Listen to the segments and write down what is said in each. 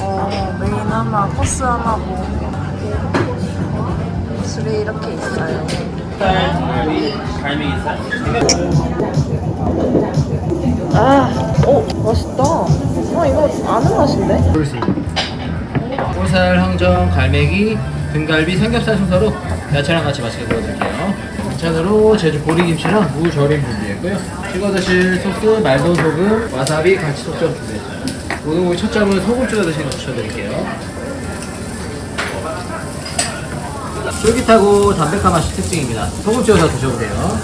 어, 메인 하나, 코스 하나고 술이 이렇게 있어요. 아, 오, 맛있다. 아, 이거 아는 맛인데? 볼수 살, 항정, 갈매기, 등갈비, 삼겹살 순서로 야채랑 같이 맛있게 구워드릴게요. 반찬으로 제주 보리김치랑 무 절임 준비했고요. 찍어 드실 소스, 말돈 소금, 와사비, 갈치 속젓 준비했어요. 고등고기 첫 점은 소금 찍어 드시는 거 추천드릴게요. 쫄깃하고 담백한 맛이 특징입니다. 소금 찍어서 드셔보세요.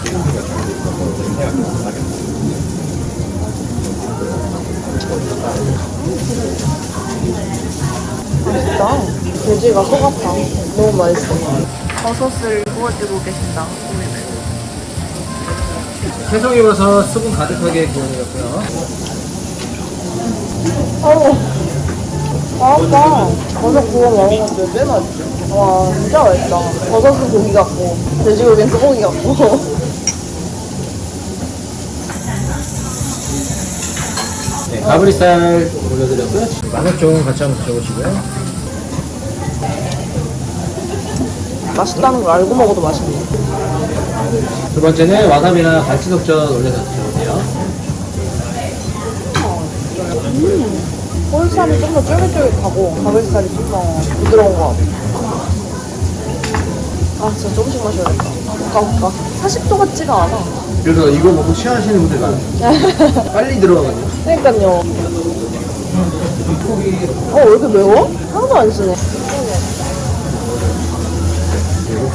맛있다. 돼지가 속았다. 너무 맛있어. 버섯을 구워주고 계신다. 새송이버섯 수분 가득하게 구워드렸고요. 어우, 맛있다. 버섯 구워 먹는 것도 꽤 맛있어. 와, 진짜 맛있다. 버섯은 고기 같고, 돼지고기는 소고기 같고. 네, 가브리살 올려드렸고요. 마늘종 같이 한번 드셔보시고요. 맛있다는 걸 알고 먹어도 맛있네. 두 번째는 와사비나 갈치 속젓 올려서 드셔보세요. 홀살이 좀 더 쫄깃쫄깃하고, 가글살이 좀 더 부드러운 것 같아. 아, 진짜 조금씩 마셔야겠다. 못 가. 40도 같지가 않아. 그래서 이거 먹고 취하시는 분들 많아요. 빨리 들어가거든요. 그러니까요. 어, 왜 이렇게 매워? 하나도 안 쓰네.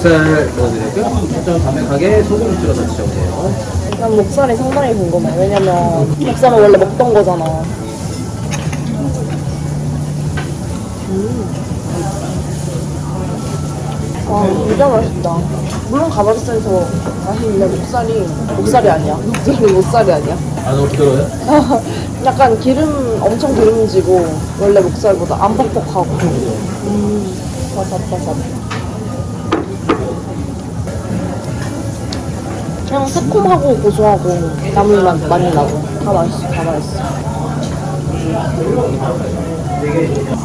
네, 목살 넣어드렸고요. 좀 담백하게 소금 찍어서 드셔보세요. 난 목살이 상당히 궁금해. 왜냐면 목살은 원래 먹던 거잖아. 음. 와, 진짜 맛있다. 물론 가바리살에서 맛있는데 목살이 목살이 아니야. 목살이 목살이 아니야. 아, 너무 부드러워요? 약간 기름 엄청 기름지고 원래 목살보다 안 뻑뻑하고. 음, 바삭바삭. 그냥 새콤하고 고소하고 나물 맛 많이 나고 다 맛있어, 다 맛있어.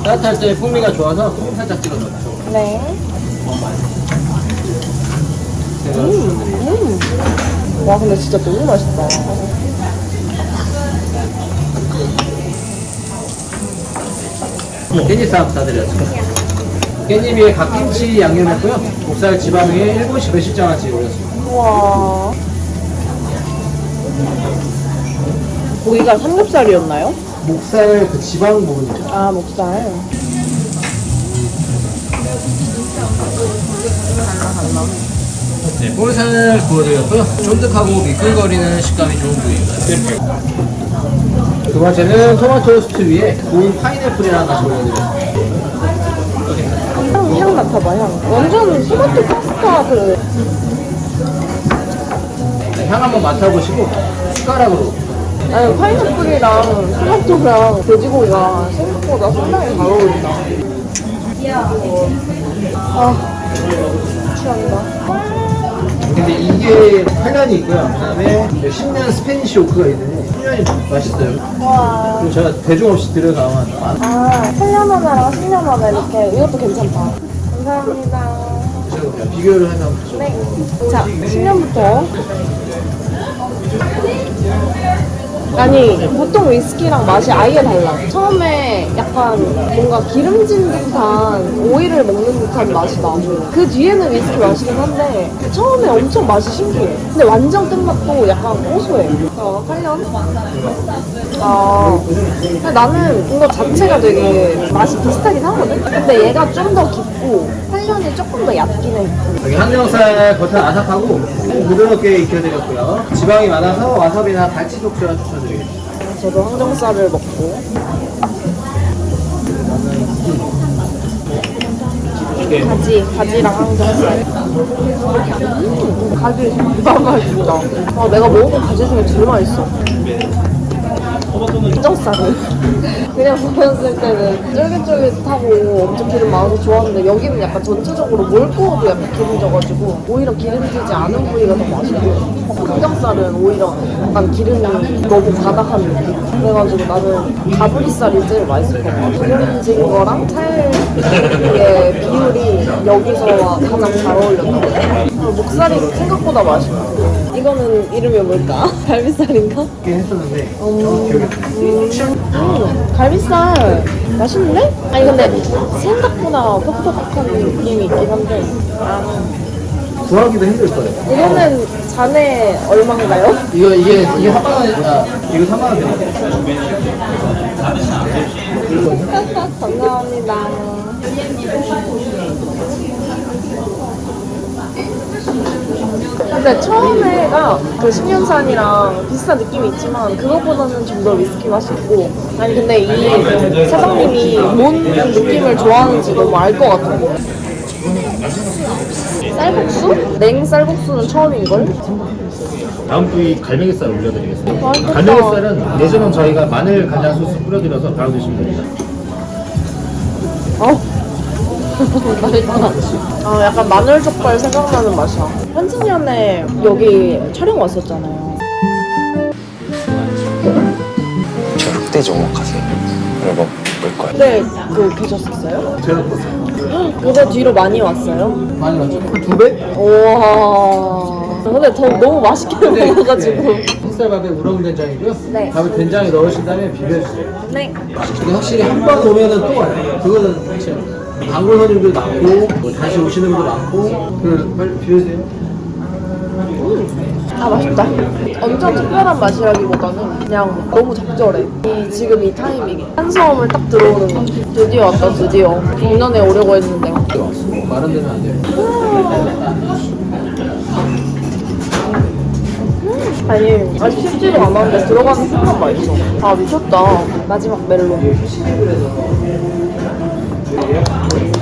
따뜻할 때 풍미가 좋아서 소금 살짝 찍어서 드셔보세요. 네. 음, 음. 와 근데 진짜 너무 맛있다. 깻잎 쌈 싸드렸습니다. 깻잎 위에 갓김치 양념했고요. 목살 지방 위에 1분씩 몇십 장아찌 올렸습니다. 우와. 고기가 삼겹살이었나요? 목살 그 지방 부분이죠. 아 목살. 네, 볼살 구워드렸고요. 쫀득하고 미끌거리는 식감이 좋은 부위입니다. 두 번째는 토마토 소스 위에 구운 파인애플이랑 같이 올려드렸습니다. 향, 향. 완전 토마토 파스타 그 네, 향 한번 맡아보시고 숟가락으로 아니 파인애플이랑 토마토랑 돼지고기가 생각보다 상당히 잘 어울린다. 아 취한다. 근데 이게 8년이 있고요. 그 다음에 10년 스페니쉬 오크가 있는데 10년이 맛있어요. 와. 그리고 제가 대중 없이 들여다만 아 8년 하나랑 10년 하나 이렇게 이것도 괜찮다. 감사합니다. 비교를 드셔보세요. 네. 자, 10년부터. 아니, 보통 위스키랑 맛이 아예 달라. 처음에 약간 뭔가 기름진 듯한 오이를 먹는 듯한 맛이 나고, 그 뒤에는 위스키 맛이긴 한데, 처음에 엄청 맛이 신기해. 근데 완전 끝맛도 약간 고소해. 어, 8년? 아, 근데 나는 이거 자체가 되게 맛이 비슷하긴 하거든? 근데 얘가 좀 더 깊고, 8년이 조금 더 얕긴 해. 여기 항정살 겉은 아삭하고 부드럽게 익혀드렸고요. 지방이 많아서 와사비나 갈치 속젓 추천드리겠습니다. 저도 항정살을 먹고 가지, 가지랑 항정살 음, 가지 진짜 맛있다 아, 내가 먹어본 가지 중에 제일 맛있어 인정살은 그냥 보였을 때는 쫄깃쫄깃하고 엄청 기름 많아서 좋았는데 여기는 약간 전체적으로 뭘 구워도 약간 기름져가지고 오히려 기름지지 않은 부위가 더 맛있고 삼겹살은 오히려 약간 기름이 너무 가득한 느낌. 그래가지고 나는 가브리살이 제일 맛있을 것 같아. 기름진 거랑 살의 비율이 여기서 가장 잘 어울렸던 것 같아. 목살이 생각보다 맛있고 이거는 이름이 뭘까? 갈비살인가? 있긴 했었는데 음, 음, 갈비살 맛있는데? 아니 근데 생각보다 퍽퍽한 느낌이 있긴 한데 구하기도 힘들 거예요. 이거는 잔에 얼마인가요? 이거 이게 이게 3만 원, 아 이거 3만 원 되는 감사합니다. 근데 처음에가 그 신년산이랑 비슷한 느낌이 있지만 그것보다는 좀 더 위스키 맛이 있고 아니 근데 이 사장님이 뭔 느낌을 좋아하는지 너무 알 것 같아 쌀국수? 냉 쌀국수는 처음인걸? 다음 부위 갈매기살 올려드리겠습니다. 맛있겠다. 갈매기살은 예전은 저희가 마늘 간장 소스 뿌려드려서 바로 드시면 됩니다. 아 약간 마늘 족발 생각나는 맛이야 한승연에 여기 촬영 왔었잖아요 절대 정확하세요. 이거 볼 거예요. 근데 그 계셨었어요? 제가. 그거 뒤로 많이 왔어요? 많이 났죠? 두 배? 우와 근데 더 너무 맛있게 먹어가지고 흰쌀밥에 우렁 된장이고요. 네. 밥에 된장에 넣으신 다음에 비벼주세요. 네 근데 확실히 한 번 오면은 또 와요. 그거는 확실히. 단골 손님들 많고 뭐 다시 오시는 분들 많고. 그 빨리 비벼주세요. 아 맛있다. 엄청 특별한 맛이라기보다는 그냥 너무 적절해. 이 지금 이 타이밍에. 한섬을 딱 들어오는 거. 드디어 왔다 드디어. 작년에 오려고 했는데. 마른 데는 안 돼요. 아니 아직 쉽지도 않았는데 들어가는 순간 맛있어. 아 미쳤다. 마지막 멜론 Yeah.